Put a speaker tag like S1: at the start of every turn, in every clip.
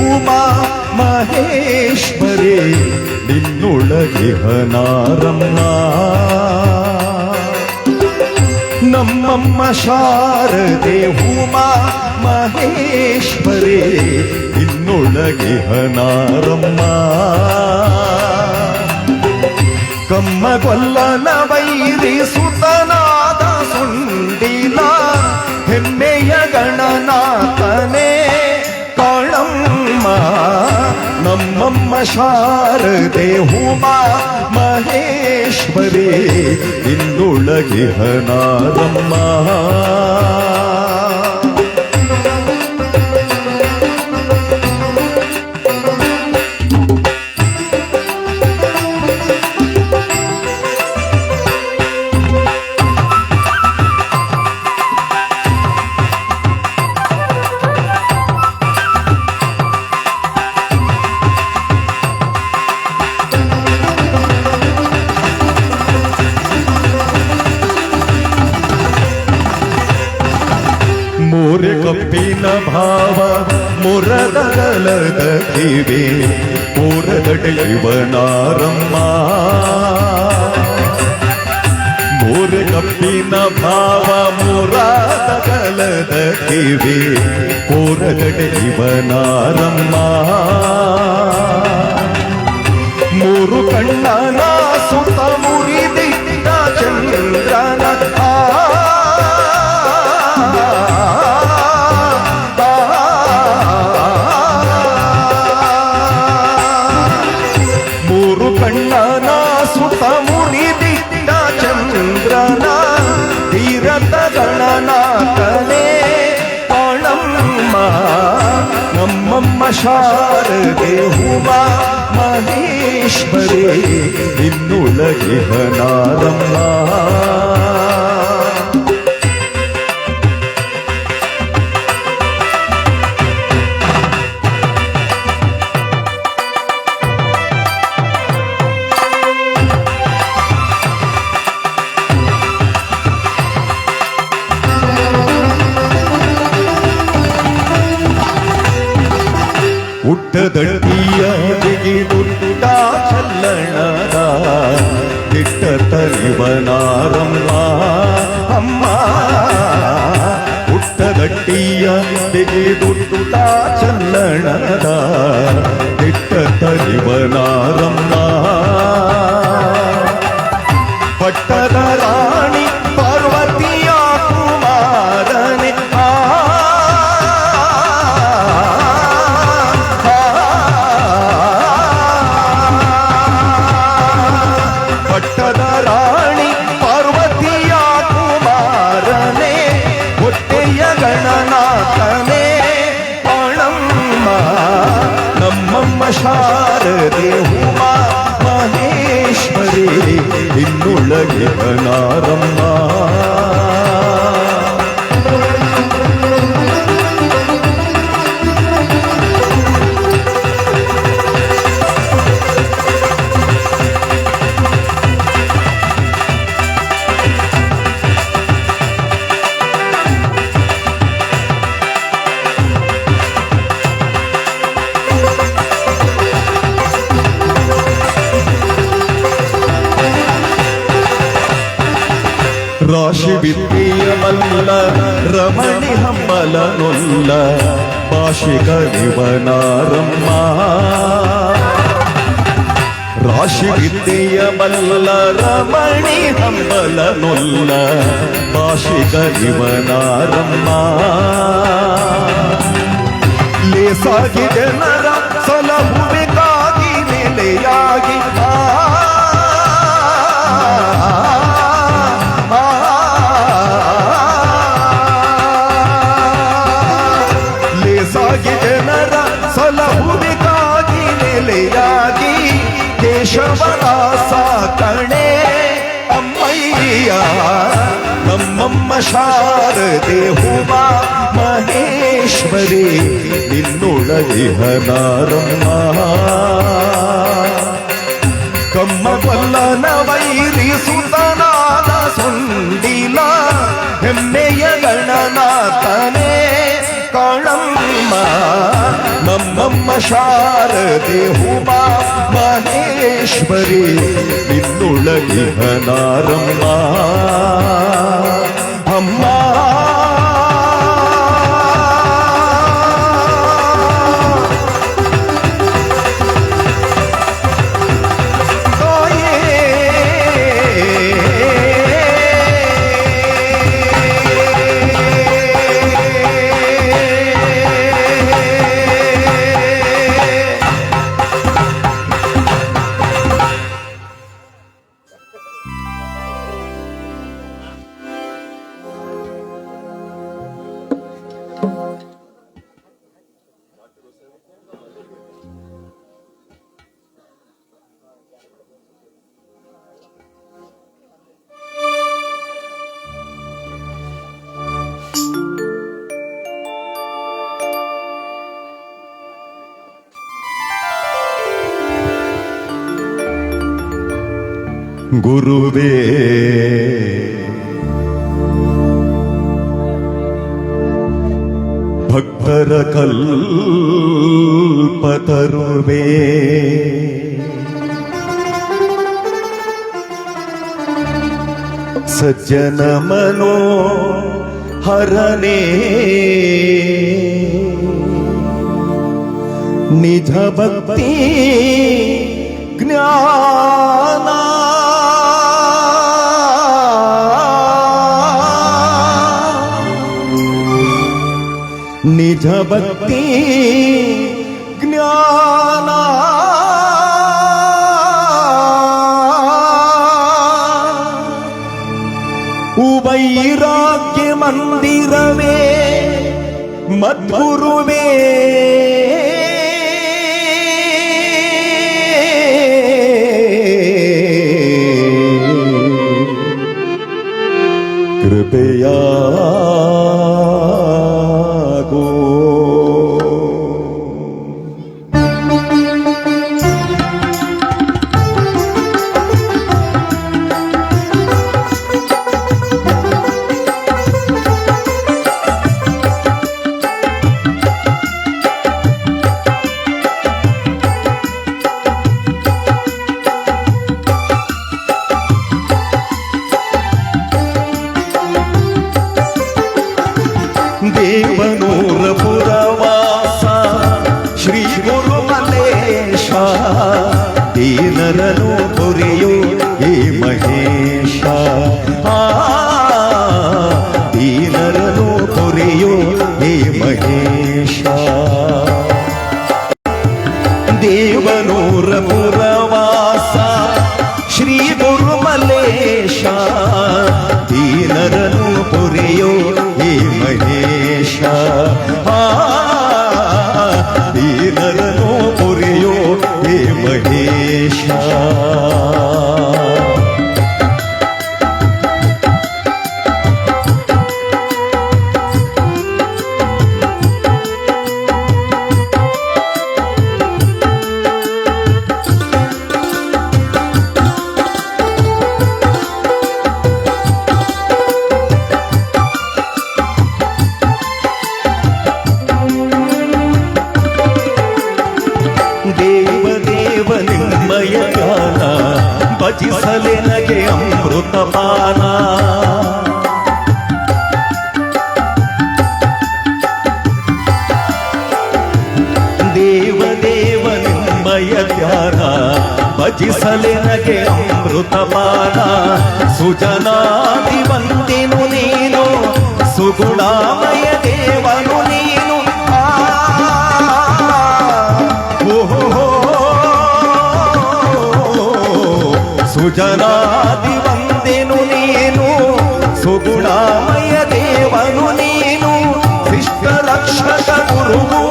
S1: ಉಮಾ ಮಹೇಶ್ವರೇ ನಿನ್ನೊಳಗಿಹನಾರಮ್ಮ ನಮ್ಮಮ್ಮ ಶಾರದೆ ಉಮಾ ಮಹೇಶ್ವರಿ ನಿನ್ನೊಳಗಿಹನಾರಮ್ಮ ಕಮ್ಮಗೊಲ್ಲನ ವೈರಿ ಶಾರದೆ ಉಮಾ ಮಹೇಶ್ವರಿ ಇಂದುಳಗಿಹನಾರಮ್ಮ ಮೋರೆ ಮುರದಗಲದ ಕಿವಿ ಇವನಾರಮ್ಮ ಮೋರೆ ಕಪ್ಪಿನ ಭಾವ ಮುರದಗಲದ ಕಿವಿ ಇವನಾರಮ್ಮ ಮೂರು ಕಣ್ಣನ ಸುತ್ತ மஷார கேஹுமா மகேஸ்வரே இன்னுலகிஹ தியாகம் ಭಾಷಿಕ ನಿವನಾರಮ್ಮ ರಾಶಿ ವಿದ್ಯೆಯ ಮಲ್ಲ ರಮಣಿ ಹಂಬಲ ನೊಲ್ಲ. ಭಾಷಿಕ ನಿವನಾರಮ್ಮ ಲೇಸಾಗಿ ಜನರ ಸಲಹುವಿಗಾಗಿ ನೆಲೆಯಾಗಿ ಶಾರದೆ ಹುಮಾ ಮಹೇಶ್ವರಿ ನಿನ್ನೊಳಗಿಹನಾರಮ್ಮ ಕಮ್ಮ ಪಲ್ಲನ ವೈರಿ ಸುತನಾದ ಸುಂದಿಲ ಹೆಮ್ಮೆಯ ಗಣನಾಥನೇ ಕಾಳಮ್ಮ. ನಮ್ಮಮ್ಮ ಶಾರದೆ ಹುಮಾ ಮಹೇಶ್ವರಿ ನಿನ್ನೊಳಗಿಹನಾರಮ್ಮ அம்மா గురువే. భక్తర కల్పతరువే సజ్జన మనో హరణే. నిజ భక్తి జ్ఞానా निज भक्ति मंदिर में मधुर में कृपया ನಿಮ್ಮಯ ಧ್ಯಾನ ಭಜಿಸಲೆನಗೆ ಅಮೃತಪಾನ ಸುಜನಾದಿ ಬಂದೆನು ನೀನು ಸುಗುಣಾಮಯ ದೇವನು ನೀನು ಆ, ಓಹೋ ಸುಜನಾದಿ ವಂದೆನು ನೀನು ಸುಗುಣಾಮಯ ದೇವನು ನೀನು ಶಿಷ್ಟ ರಕ್ಷಕ ಗುರುವು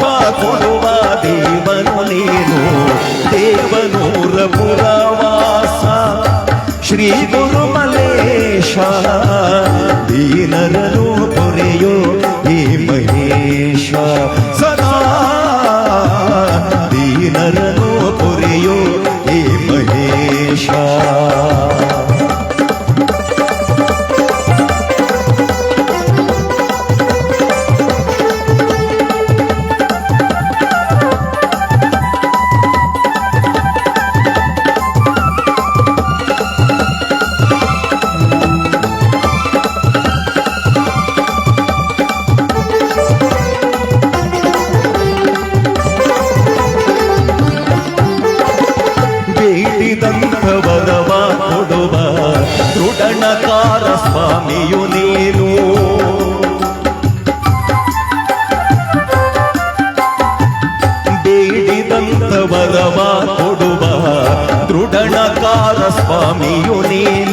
S1: ಮೋಕ್ಷ ಕೊಡುವ ದೇವನು ನೀನು. ದೇವನೂರ ಪುರವಾಸ. ಶ್ರೀ ಗುರುಮಲೇಶ ದೀನರನು ಪೊರೆಯೋ ಈ ಮಹೇಶ స్వామియు నేను ಬೇಡಿದಂತ ವರವ ಕೊಡುವ ದೃಢಣಕಾರ ಸ್ವಾಮಿಯು ನೀನು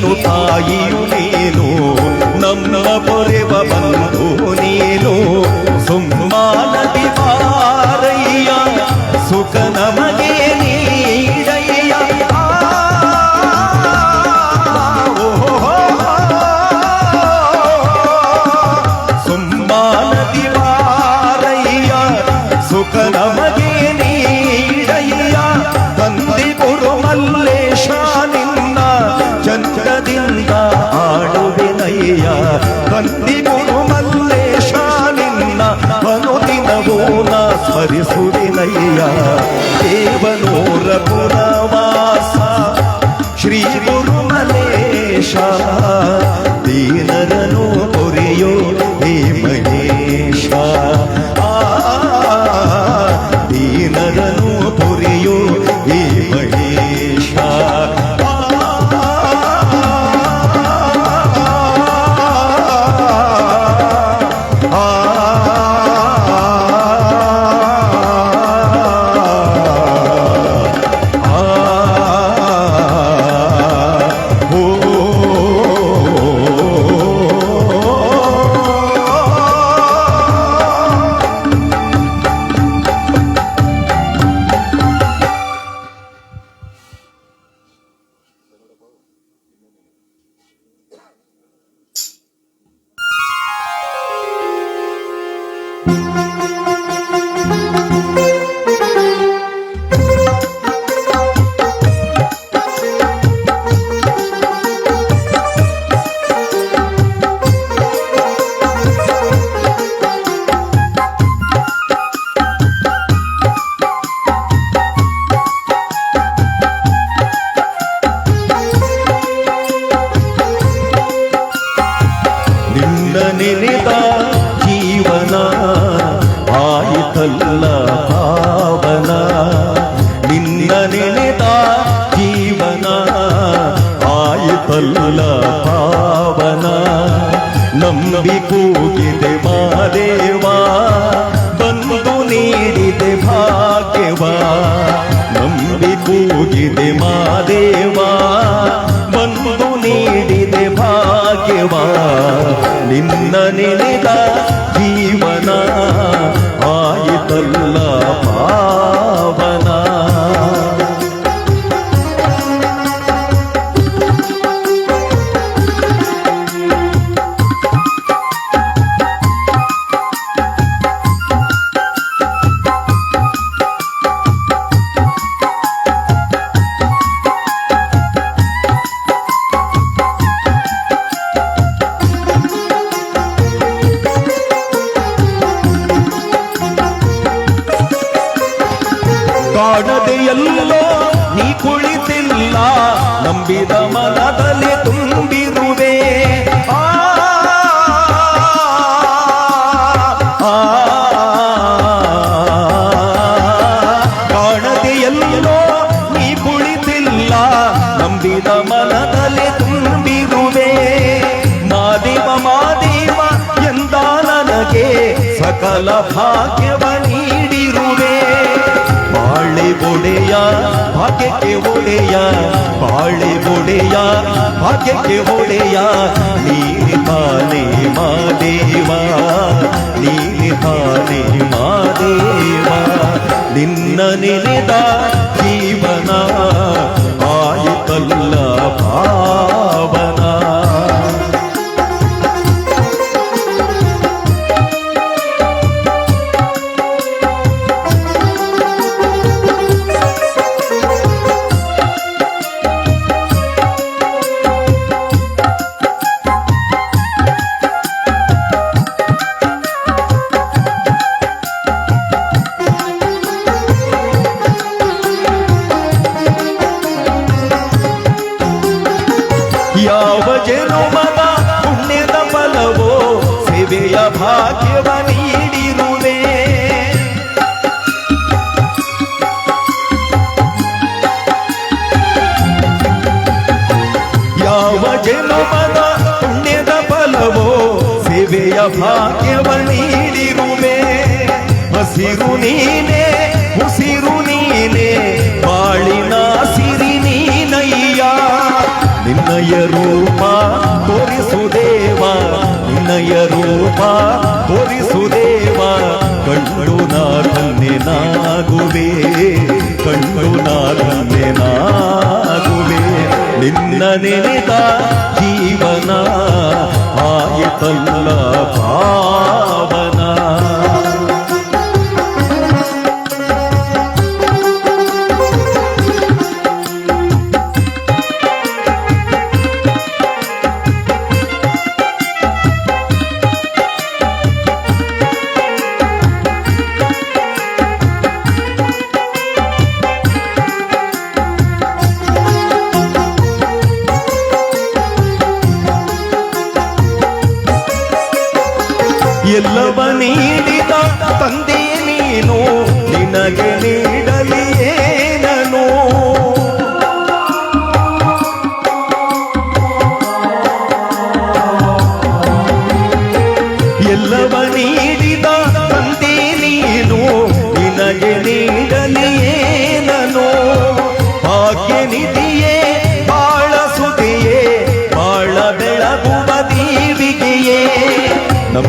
S1: ನೀನು ತಾಯಿಯು ನೀನು ನಮ್ಮ ಪೊರೆವ ಬಂಧು పురాణ స్మరిసుడినయ్యా దేవనూర పురవాస శ్రీ గురుమలేశ దీనరను పొరియో Amen. ಕಾಣದೆಯಲ್ಲೋ ನೀ ಕುಳಿತಿಲ್ಲ ನಂಬಿದ ಮನದಲ್ಲಿ ತುಂಬಿರುವೆ ಆ ಕಾಣದೆಯಲ್ಲೋ ನೀ ಕುಳಿತಿಲ್ಲ ನಂಬಿದ ಮನದಲ್ಲಿ ತುಂಬಿರುವೆ ಮಾದಿವ ಮಾದಿವ ಎಂದ ನನಗೆ ಸಕಲ ಭಾಗ್ಯವ ಒಡೆಯ, ಭಾಗ್ಯಕ್ಕೆ ಒಡೆಯ, ಬಾಳೆ ಒಡೆಯ, ಭಾಗ್ಯಕ್ಕೆ ಒಡೆಯ. ನೀಲಿ ತಾನೇ ಮಾದೇವ ನೀಲಿ ತಾನೇ ಮಾದೇವ. ನಿನ್ನ ನೆನೆದ ಜೀವನ ಆಯಿತಲ್ಲ ಭಾವನ ಸೇವೆಯ ಭಾಗ್ಯವ ನೀಡಿರುವೆ. ಯಾವ ಜನುಮದ ಪುಣ್ಯದ ಫಲವೋ ಸೇವೆಯ ಭಾಗ್ಯವ ನೀಡಿರುವೆ. ಹಸಿರು ನೀನೆ, ಉಸಿರು ನೀನೆ, ಬಾಳಿನ ಸಿರಿ ನೀನಯ್ಯ. ನಿನ್ನಯ ರೂಪ ತೋರಿಸುದೇವ ನಿನ್ನಯ ರೂಪ ತೋರಿಸುದೇವ ಕಂಡು ನಾ ಧನ್ಯನಾಗುವೆ ಕಂಡು ನಾ ಧನ್ಯನಾಗುವೆ ನಿನ್ನ ನೆನೆದ ಜೀವನ ಆಯಿತಲ್ಲ ಭಾವನ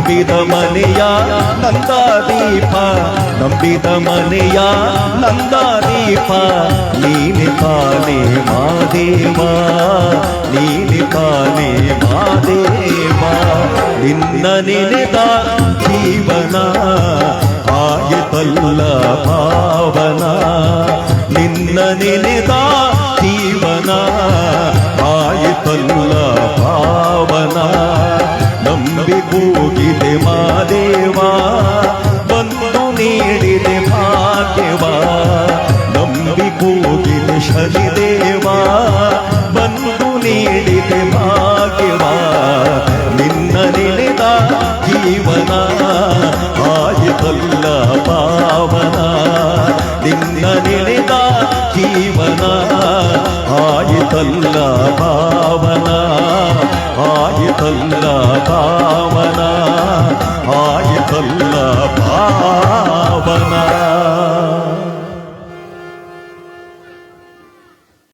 S1: ನಂಬಿದ ಮನೆಯ ನಂದ ದೀಪ ನಂಬಿದ ಮನೆಯ ನಂದ ದೀಪ ನೀನೆ ತಾನೇ ಮಾದೇವ ನೀನೆ ತಾನೇ ಮಾದೇವ ನಿನ್ನ ನೆನೆದ ಜೀವನ ಆಯಿತಲ್ಲ ಭಾವನ ನಿನ್ನ ನೆನೆದ ಜೀವನ ಆಯಿತಲ್ಲ ಭಾವನ ನಂಬಿ ಕೂಗಿದೆ ಮಾದೇವಾ ಬಂದು ನೀಡಿದೆ ಭಾಗ್ಯವ. ನಂಬಿ ಕೂಗಿದೆ ಶನಿದೇವಾ ಬಂದು ನೀಡಿದೆ ಭಾಗ್ಯವ. ನಿನ್ನ ನೆನೆದ ಜೀವನ. ಆಯಿತಲ್ಲ ಪಾವನ ಜೀವನ ಆಯಿತಲ್ಲ ಪಾವನ ಆಯಿತಲ್ಲ ಪಾವನ ಆಯಿತಲ್ಲ ಪಾವನ